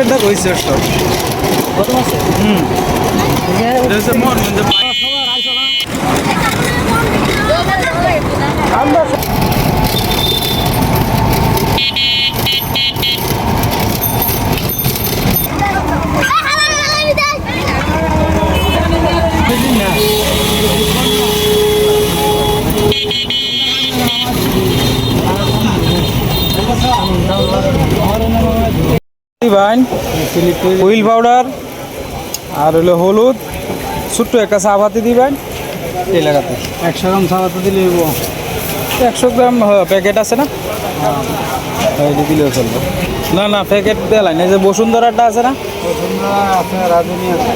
পঁয়ষট্টি কত আছে? হুম। এটা বাইন হুইল পাউডার। আর হলো হলুদ। ছোট্ট একটা চা পাতি দিবেন এই লাগাতে একশো গ্রাম সাবাতে দিলে একশো গ্রাম প্যাকেট আছে না? দিলেও চলবে। না না প্যাকেট দেলাই না। যে বসুন্ধরাটা আছে না? আছে আছে।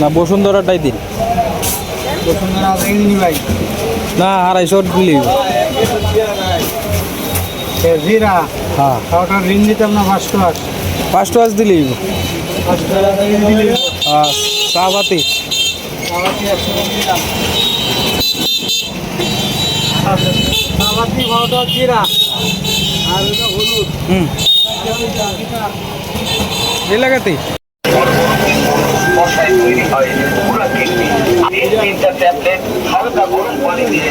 না বসুন্ধরাটাই দিন। আছে ভাই। না আড়াইশো জিরা। হ্যাঁ। ওটা ঋণ দিতাম না পাঁচশো আট পাঁচশো টাকা দিলে দিলে চা পাতি সাবাতি একশো গ্রাম দিলাম সাবাতি পাউডার জিরা আর হলো হলুদ হুম এই লাগাতে মশাই তৈরি হয় হালকা গরম পানি দিয়ে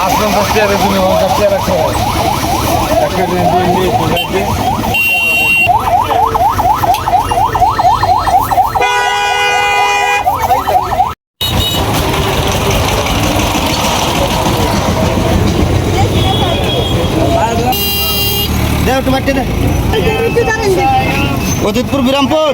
আশ্রম কাছে আর তুমি ওর কাছে রাখো একটা দিন দিন দিয়ে টেনে অজিতপুর, বিরামপুর।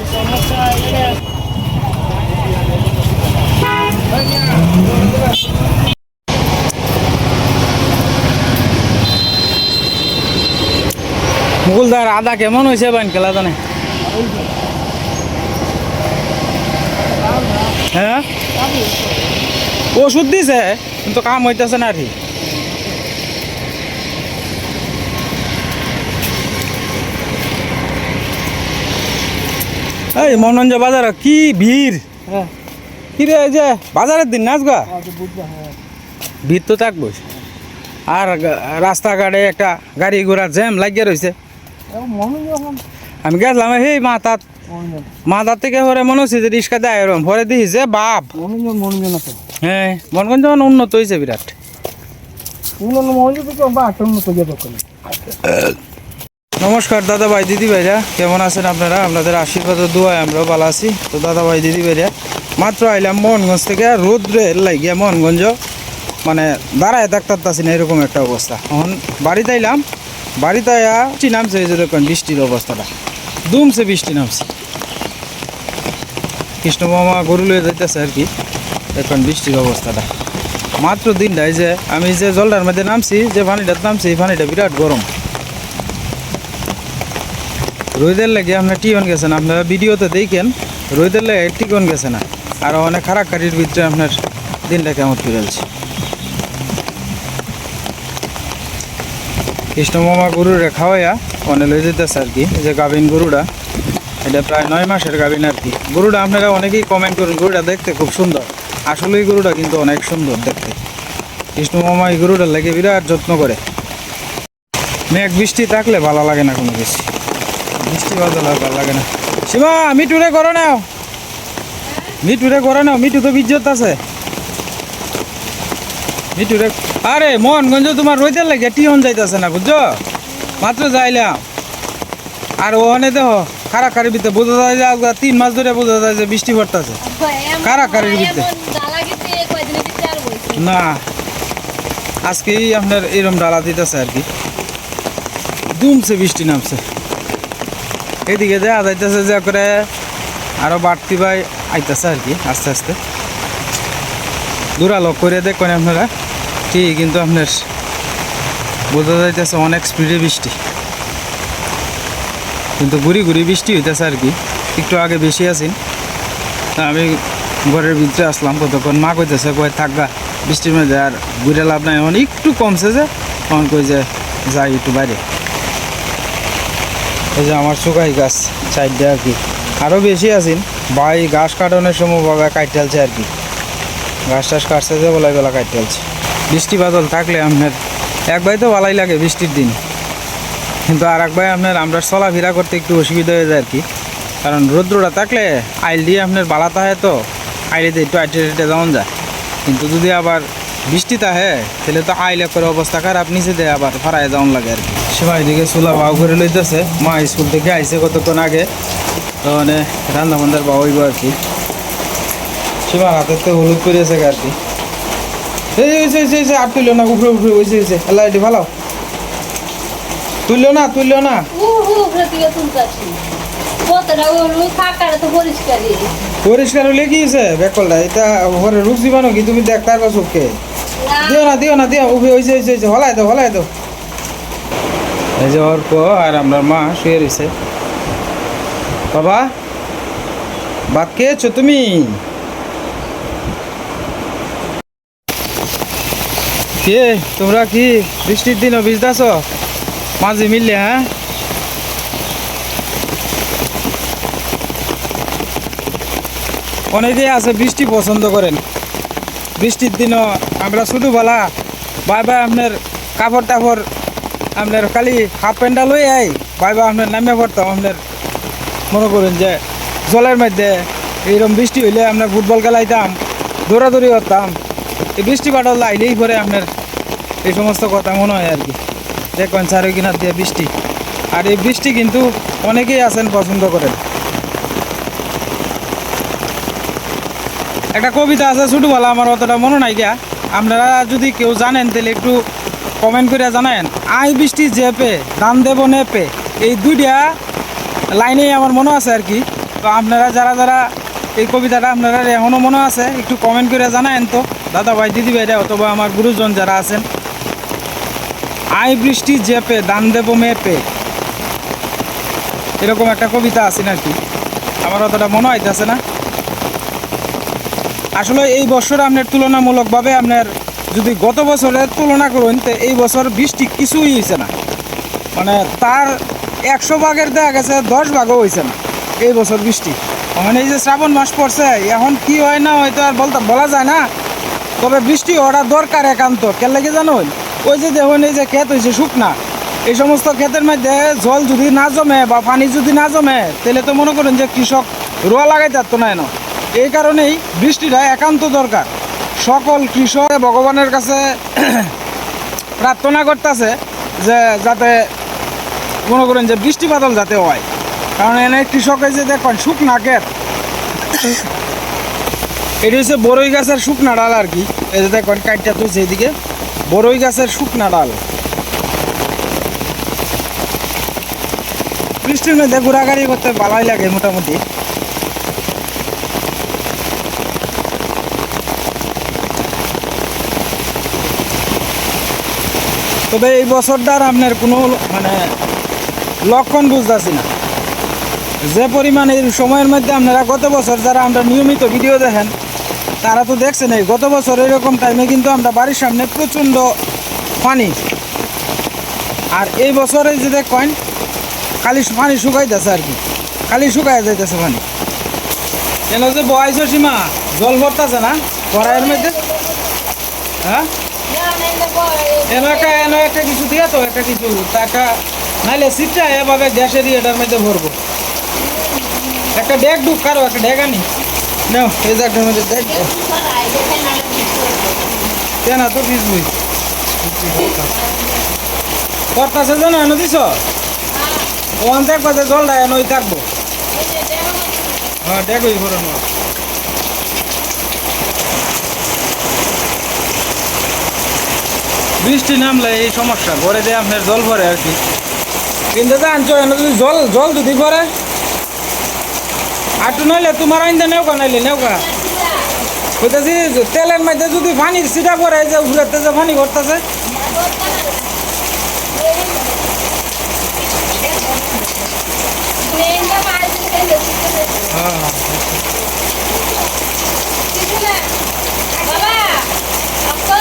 মুকুলদার আদা কেমন হয়েছে বাইন খেলা জানে? হ্যাঁ? ওষুধ দিছে, কিন্তু কাম হইতেছে না আর এই মনোরঞ্জ বাজার কি ভিড়? হ্যাঁ। কি রে এই যে বাজারের দিন নাচ গা ভিড় তো থাকব আর রাস্তাঘাটে একটা গাড়ি ঘোড়া জ্যাম লাগিয়ে রয়েছে আমি গেছিলাম সেই মাথাত মাথার থেকে পরে মনে হচ্ছে যে রিক্সা দেয় এরম। পরে দিছি যে বাপ হ্যাঁ মনগঞ্জ উন্নত হয়েছে বিরাট। উন্নত হয়ে যাবে নমস্কার দাদা ভাই দিদি ভাইরা, কেমন আছেন আপনারা? আপনাদের আশীর্বাদ ও দোয়ায় আমরাও ভালো আছি। তো দাদা ভাই দিদি ভাইরা, মাত্র আইলাম মোহনগঞ্জ থেকে রোদ্রের লাগিয়া মোহনগঞ্জ মানে দাঁড়ায় থাকতে না, এরকম একটা অবস্থা। এখন বাড়িতে আইলাম, বাড়িতে আয়া বৃষ্টি নামছে, এই যেরকম বৃষ্টির অবস্থাটা। দুমছে বৃষ্টি নামছে। কৃষ্ণ মামা গরু লয়ে যাইতেছে আর কি, এখন বৃষ্টির অবস্থাটা। মাত্র দিনটাই যে আমি যে জলটার মধ্যে নামছি, যে পানিটা নামছি, এই পানিটা বিরাট গরম। রোদের লাগে আপনার টিয়ন গেছেন আপনারা ভিডিওতে দেখেন, রোদের লাগে টিকন গেছে না। আর অনেক খারাপ কাটির ভিতরে আপনার দিনটা কেমন ফিরেছে কৃষ্ণ মামা গরুরে খাওয়াইয়া অনে লই যেতেছে আর কি যে গাভিন গরুটা, এটা প্রায় নয় মাসের গাভিন আর কি। গরুটা আপনারা অনেকেই কমেন্ট করুন, গরুটা দেখতে খুব সুন্দর। আসলে এই গরুটা কিন্তু অনেক সুন্দর দেখতে। কৃষ্ণ মামা এই গরুটার লাগে বিরাট যত্ন করে। মেঘ বৃষ্টি থাকলে ভালো লাগে না কোনো কিছু। বৃষ্টি বাদল আর ভালো লাগে না। সীমা মিটুরে করো নাও। মিটুরে করে নাও মিটু তো বিজ্জত আছে। মিটুরে আরে মোহনগঞ্জ তোমার রইতে লাগে টিহন যাইতেছে না বুঝছ? মাত্র যাইলাম। আর ওখানে দেখো খারা খারির ভিতরে বোঝা যায় যে তিন মাস ধরে বোঝা যায় যে বৃষ্টি পড়তেছে। কারা কারের ভিতরে? না। আজকেই আপনার এরম ডালা দিতেছে আর কি। দুমছে বৃষ্টি নামছে। এদিকে যে যাইতেছে যে করে আরও বাড়তি ভাই আইতেছে আর কি, আস্তে আস্তে। দূরা লক করে দেখবেন আপনারা। ঠিক কিন্তু আপনার বোঝা যাইতেছে অনেক স্পিডে বৃষ্টি। কিন্তু ঘুরি ঘুরি বৃষ্টি হইতেছে আর কি, একটু আগে বেশি আছেন তা আমি ঘরের ভিতরে আসলাম, কতক্ষণ মা কইতেছে কই থাকবা বৃষ্টির মধ্যে আর ঘুরে লাভ নাই। এখন একটু কমছে যে, তখন কই যে যাই একটু বাইরে। এই যে আমার শুকাই গাছ সাইডে আর কি। আরও বেশি আছেন। ভাই, ঘাস কাটানোর সময় বাবা কাটতেলছে আর কি। ঘাস টাস কাটছে যে বলাই বেলা কাটতেলছে বৃষ্টি বাদল থাকলে আপনার, এক ভাই তো ভালোই লাগে বৃষ্টির দিন। কিন্তু আর এক ভাই আপনার, আমরা চলাফেরা করতে একটু অসুবিধা হয়ে যায় আর কি। কারণ রৌদ্রটা থাকলে আইল দিয়ে আপনার বালাতে হয় তো আইলেতে একটু আইটে যেমন যায়। কিন্তু যদি আবার বৃষ্টি থাকে তাহলে তো আইলে করে অবস্থা খারাপ নিচে দেয় আবার ফারায় যাওয়ান লাগে আর কি। সীমা এদিকে চুলা বাউ করে লইতেছে মা স্কুল থেকে আইসে কতক্ষণ আগে তো মানে রান্না বান্ধার বাউ হইব আর কি। সীমা হাতের তো হলুদ করিয়েছে আর কি। এই হয়েছে হয়েছে হয়েছে আর তুললো না উপরে উপরে হয়েছে হয়েছে আল্লাহ এটি ভালো। তুললো না তুললো না। পরিষ্কার হলে কি হয়েছে বেকলটা এটা ঘরে রুখ দিবানো কি? তুমি দেখ তার চোখকে দিও না দিও না, দিও। উঠে হয়েছে হয়েছে হয়েছে হলাই তো হলাই তো এই যে আর আপনার মা শুয়ে রয়েছে। বাবা খেয়েছো তুমি? কে, তোমরা কি বৃষ্টির দিনও ভিজদাছ মাঝে মিললে হ্যাঁ? অনেকেই আছে বৃষ্টি পছন্দ করেন। বৃষ্টির দিনও আমরা ছোটোবেলা বাই বাই আপনার কাপড় টাপড় আপনার খালি হাফ প্যান্টটা লই আই বাই বাই আপনার নামে পড়তাম আপনার। মনে করেন যে জলের মধ্যে এইরকম বৃষ্টি হইলে আপনার ফুটবল খেলাইতাম, দৌড়াদৌড়ি করতাম। এই বৃষ্টি পাটল আইলেই পরে আপনার এই সমস্ত কথা মনে হয় আর কি। দেখবেন চারি কিনার দিয়ে বৃষ্টি। আর এই বৃষ্টি কিন্তু অনেকেই আছেন পছন্দ করেন। একটা কবিতা আছে, ছোটোবেলা আমার অতটা মনে নাই গিয়া। আপনারা যদি কেউ জানেন, তাহলে একটু কমেন্ট করে জানায়েন। আই বৃষ্টি জেপে দান দেব নেপে এই দুইটা লাইনেই আমার মনে আছে আর কি। তো আপনারা যারা যারা এই কবিতাটা আপনারা এখনও মনে আছে, একটু কমেন্ট করে জানায়েন তো। দাদা ভাই দিদি ভাইরা অথবা আমার গুরুজন যারা আছেন। আই বৃষ্টি জেপে দান দেব মেপে এরকম একটা কবিতা আছে নাকি? আমার অতটা মনে হইতেছে না। আসলে এই বছর আপনার তুলনামূলকভাবে আপনার যদি গত বছরের তুলনা করুন, তো এই বছর বৃষ্টি কিছুই হয়েছে না। মানে তার একশো ভাগের দেখা গেছে, দশ ভাগও হয়েছে না এই বছর বৃষ্টি। মানে এই যে শ্রাবণ মাস পড়ছে, এখন কি হয় না হয়তো আর বলতে, বলা যায় না। তবে বৃষ্টি ওরা দরকার একান্ত। কেন লাগে জানুন ওই যে দেখুন, এই যে ক্ষেত হয়েছে শুকনা। এই সমস্ত ক্ষেতের মধ্যে জল যদি না জমে বা পানি যদি না জমে, তাহলে তো মনে করেন যে কৃষক রোয়া লাগাইতে পারতো না। এনো এই কারণেই বৃষ্টিটা একান্ত দরকার। সকল কৃষক ভগবানের কাছে প্রার্থনা করতেছে যে যাতে মনে করেন যে বৃষ্টি বাদল যাতে হয়। কারণ এনে কৃষকের যে দেখেন, শুকনা ক্ষেত। এটি হচ্ছে বড়ই গাছের শুকনা ডাল আর কি। এই যে দেখেন কাটটা তুলছে এদিকে বড়ই গাছের শুকনা ডাল। বৃষ্টির মধ্যে ঘোরাঘুরি করতে ভালোই লাগে মোটামুটি। তবে এই বছরটার আপনার কোনো মানে লক্ষণ বুঝতেছি না। যে পরিমাণ এই সময়ের মধ্যে আপনারা গত বছর যারা আমরা নিয়মিত ভিডিও দেখেন, তারা তো দেখছেন এই গত বছর এরকম টাইমে কিন্তু আমরা বাড়ির সামনে প্রচণ্ড পানি। আর এই বছরে যে দেখেন, খালি পানি শুকাইতেছে আর কি। খালি শুকাই যাইতেছে পানি। কেন যে বয়স সীমা, জল ভরতেছে না কড়াইয়ের মধ্যে। হ্যাঁ? এনো একটা এনো একটা কিছু দিয়ে তো, একটা কিছু একটা নাইলে সিটটা এভাবে গ্যাসেরই এটার মধ্যে ভরবো। একটা ডেক ঢুক কারও, একটা ডেক আনি। নাও, এই জায়গাটার মধ্যে দেখ কেন তো ভিজবই করতাছে জানো, এনে দিছ? ওখান যে জলটা এনই থাকব। হ্যাঁ ডেকই ভরানো বৃষ্টি নামলে এই সমস্যা। ঘরে দিয়ে আপনার জল ভরে আর কি। কিন্তু যদি জল জল যদি পরে আটু নইলে তোমার আইন্দা নেওকা নাইলে নেওকা। কইতাছি, তেলের মধ্যে যদি পানি সিটা পরে যে উড়াতে যে পানি দিতে হ্যাঁ বাবা আপা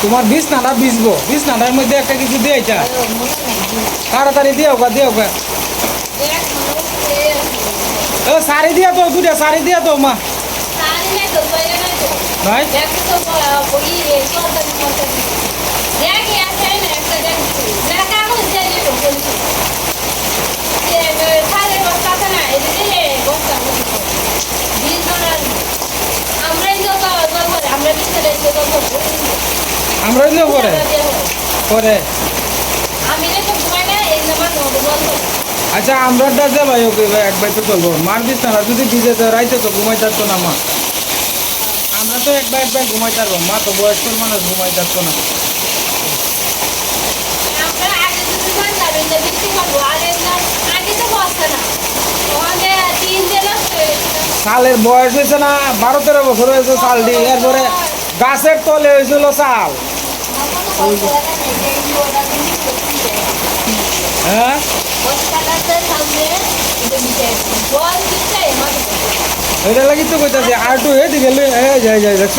একটা মাছ আছে ওই মাছটা জিরা খাইছে না ওমা তোমার বিছনাটা ভিজবো মধ্যে একটা কিছু দিয়ে এটা তাড়াতাড়ি দিও গা দিও গা। ও শাড়ি দিয়া তো দুটা দিয়া মা। সারি দিয়ে তো যে সারে যে ধরার আমরা আমরা ইলে পরে? পরে? আচ্ছা আমরা যে ভাই ওকে ভাই এক ভাই তো চলবো মার না যদি ভিজে তো রাইতে তো ঘুমাই যাচ্ছ না মা। আমরা তো এক ভাই এক ভাই ঘুমাই পারব মা তো বয়স্ক মানুষ ঘুমাই যাচ্ছ না। সালের বয়স হয়েছে না বারো তেরো বছর হয়েছে সালটি এরপরে গাছের তলে হয়েছিল চাল। হ্যাঁ এটা লাগি তো কইতাছি আর এদিকে লই এই যাই যাই দেখছ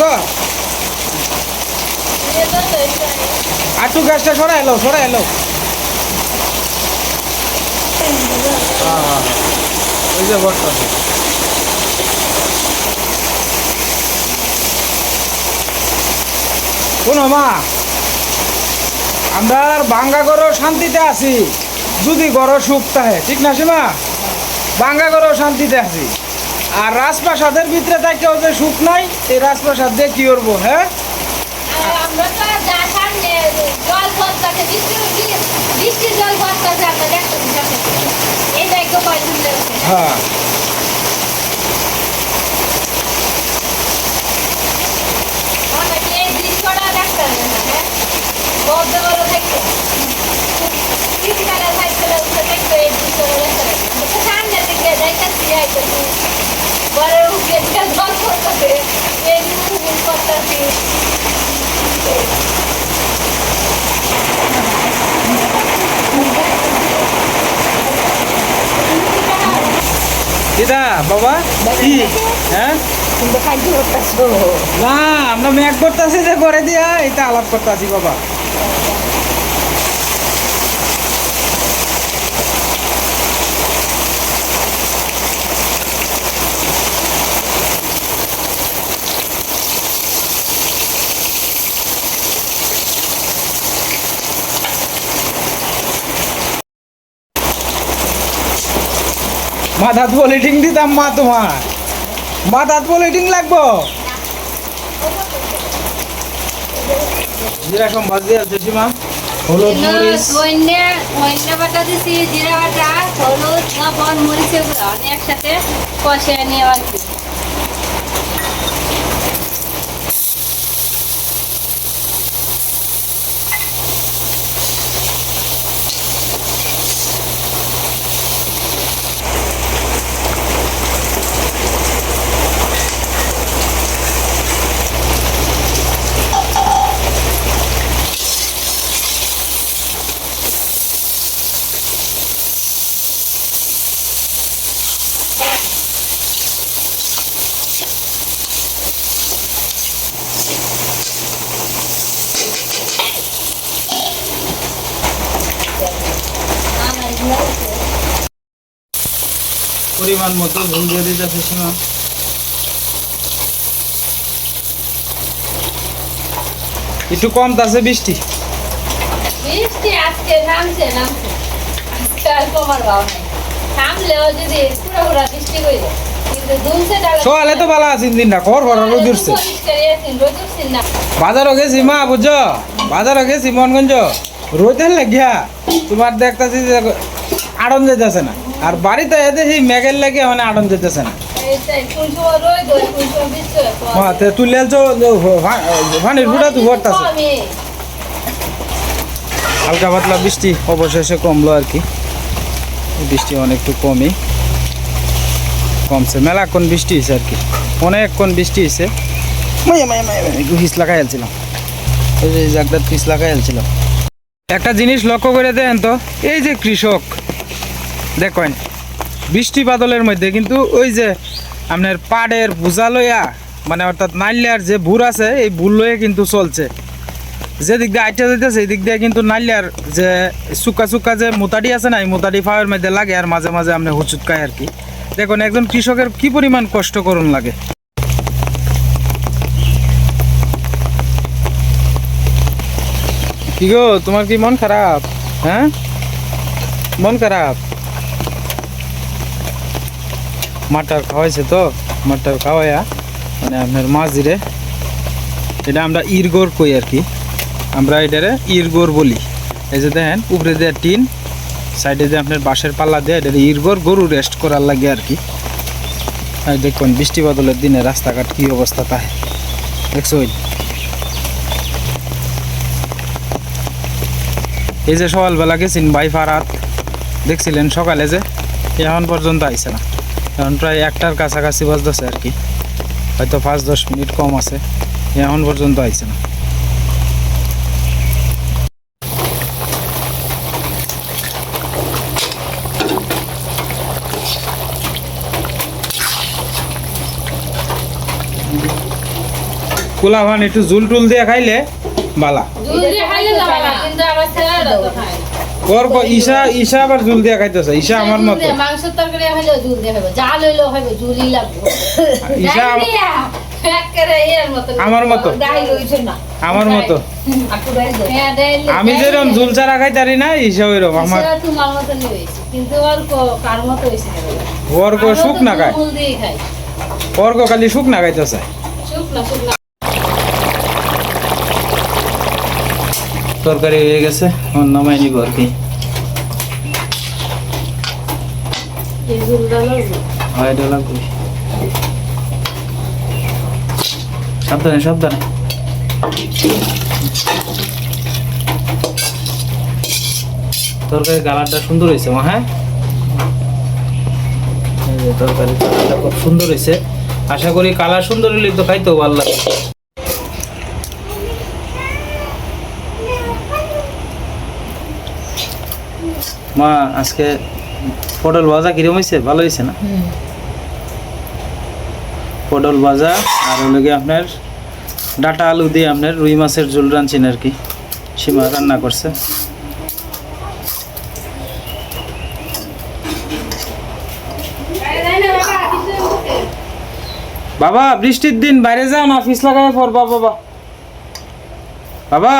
আর একটু গাছটা সরাই এলো সরাই এলো। ওই যে বর্ষা শোনো মা আমরা ভাঙ্গা করো শান্তিতে আছি। যদি গড় সুখ থাকে ঠিক না সীমা? বাঙ্গা করো শান্তিতে আছি। আর রাজপ্রাসাদের ভিতরে থাকেও যে সুখ নাই এই রাজপ্রাসাদ দিয়ে কি করব হ্যাঁ? হ্যাঁ। অনেকে এই দৃশ্যটা দেখতে না হ্যাঁ বদ্ধ বড় দেখতে শীতকালে থাকতে উঠে দেখতে এই দৃশ্যটা দেখতে সামনে দিকে দেখতেছি আইতেছি বড় উঠে জল ভরতাছে এই জিনিস করতেছি কিটা বাবা কি হ্যাঁ না আমরা ম্যাক করতেছি যে করে দিয়া এটা আলাপ করতেছি বাবা মাথাত পলিটিং দিতাম মা তোমার। মাথাত পলিটিং লাগবো? যেরকম ভাজি আছে সীমা হলুদ মরিচ। অন্য অন্য বাটা দিছি জিরা বাটা হলুদ লবণ মরিচ এগুলো একসাথে কষে নিয়ে আর কি পরিমাণ মতো ঝোল দিয়ে দিতেছে সীমা একটু কম আছে বৃষ্টি। বৃষ্টি আজকে নামছে নামছে। আজকে আর কমার ভাব নেই। থামলেও যদি পুরো পুরো বৃষ্টি করে দেয় কিন্তু দুলছে ডালে সকালে তো ভালো আছেন দিন না রোদ উঠছে বাজারও গেছি মা বুঝছ? বাজারও গেছি রোদের লাগিয়া তোমার দেখতেছি যে আড়ন যেতেছে না। আর বাড়িতে এতে সেই মেঘের লাগে মানে আড়ন যেতেছে না। এইটাই কোন সময় রোদ হয় কোন সময় বৃষ্টি মা তে তুলে আলছো পানির ফুটা তো ভরতাছে। হালকা পাতলা বৃষ্টি অবশেষে কমলো আর কি। বৃষ্টি অনেকটু কমই। কমছে। মেলাক্ষণ বৃষ্টি হয়েছে আর কি। অনেকক্ষণ বৃষ্টি হয়েছে একটু হিস লাগাই আলছিলাম এই যে জায়গাটা পিস লাগাই আলছিলাম একটা জিনিস লক্ষ্য করে দেন তো এই যে কৃষক। দেখেন, বৃষ্টি বাদলের মধ্যে কিন্তু ওই যে আপনার পাড়ের বোঝা লইয়া মানে অর্থাৎ নাইলিয়ার যে ভুর আছে, এই ভুল লইয়া কিন্তু চলছে। যে দিক দিয়ে আইটা যাইতেছে, এই দিক দিয়ে কিন্তু নাইলিয়ার যে সুকা সুকা যে মোতাটি আছে না, এই মোতাটি ফাওয়ার মধ্যে লাগে আর মাঝে মাঝে আপনি হুচুটকায় আর কি। দেখুন, একজন কৃষকের কি পরিমাণ কষ্ট করুন লাগে। কি গো, তোমার কি মন খারাপ? হ্যাঁ? মন খারাপ? মাটার খাওয়াইছে তো, মাটার খাওয়াইয়া মানে আপনার মাঝিরে, এটা আমরা ইরগোর কই আর কি, আমরা এটারে ইরগোর বলি। এই যে দেখেন, উপরে দেওয়া টিন, সাইডে যে আপনার বাঁশের পাল্লা দেয় এটা ইরগোর গরু রেস্ট করার লাগে আর কি। আর দেখুন, বৃষ্টি বাদলের দিনে রাস্তাঘাট কী অবস্থা তাই। দেখছ এই যে সকালবেলা গেছেন বাই ফারাত দেখছিলেন সকালে যে, এখন পর্যন্ত আইসে না। এখন প্রায় একটার কাছাকাছি বাজতেছে আর কি। হয়তো পাঁচ দশ মিনিট কম আছে। এখন পর্যন্ত আইছে না। কুলা ভান একটু জুল টুল দিয়ে খাইলে বালা। দুধ দিয়ে খাইলে ভালো, কিন্তু আমার ছেলেরা তো খায়। না। ওর ক- ঈশা ঈশা আবার জুল দিয়ে খাইতেছে ঈশা আমার মতো মাংসের তরকারি দিয়ে লাগবে। ঈশা। আমার মতো না। আমার মতো হ্যাঁ, আমি যেরকম জুল ছাড়া খাইতারি না ঈশা ওইরকম আমার তোমার। কিন্তু ওর ক- কার মতো ওর শুক না খায় খাই। ওর কো খালি শুক না খাইতেছে শুকনো, শুকনো। তরকারি হয়ে গেছে আমার নামাই নিব আর কি। সাবধানে সাবধানে। তরকারি কালারটা সুন্দর হয়েছে মা হ্যাঁ? তরকারি কালারটা খুব সুন্দর হয়েছে। আশা করি কালার সুন্দর হলে তো খাইতেও ভালো লাগে। মা আজকে পটল ভাজা কিরম হয়েছে ভালো হয়েছে না? পটল ভাজা আর হলো গিয়ে আপনার ডাটা আলু দিয়ে আপনার রুই মাছের ঝোল রাঁধছেন আর কি। সীমা রান্না করছে। বাবা বৃষ্টির দিন বাইরে যাও না ফিস লাগাই পড়বা বাবা। বাবা।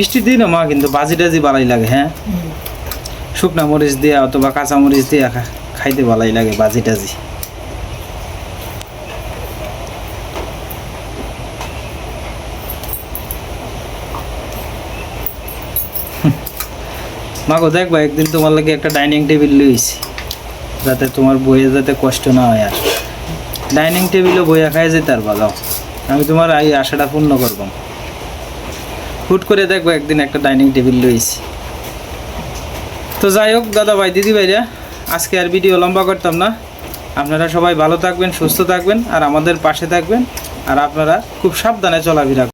বৃষ্টির দিনও মা, কিন্তু বাজি টাজি বালাই লাগে হ্যাঁ? শুকনা মরিচ দিয়ে অথবা কাঁচা মরিচ দিয়ে খাইতে ভালাই লাগে বাজি টাজি। মাগো, দেখবা একদিন তোমার লাগে একটা ডাইনিং টেবিল লইছি যাতে তোমার বইয়ে যাতে কষ্ট না হয় আর। ডাইনিং টেবিলও বইয়া খাই যেতে আর বাজাও আমি তোমার এই আশাটা পূর্ণ করব। হুট করে দেখব একদিন একটা ডাইনিং টেবিল লইছি। তো যাই হোক দাদা ভাই দিদি ভাইরা আজকে আর ভিডিও লম্বা করতাম না। আপনারা সবাই ভালো থাকবেন, সুস্থ থাকবেন, আর আমাদের পাশে থাকবেন, আর আপনারা খুব সাবধানে চলাফেরা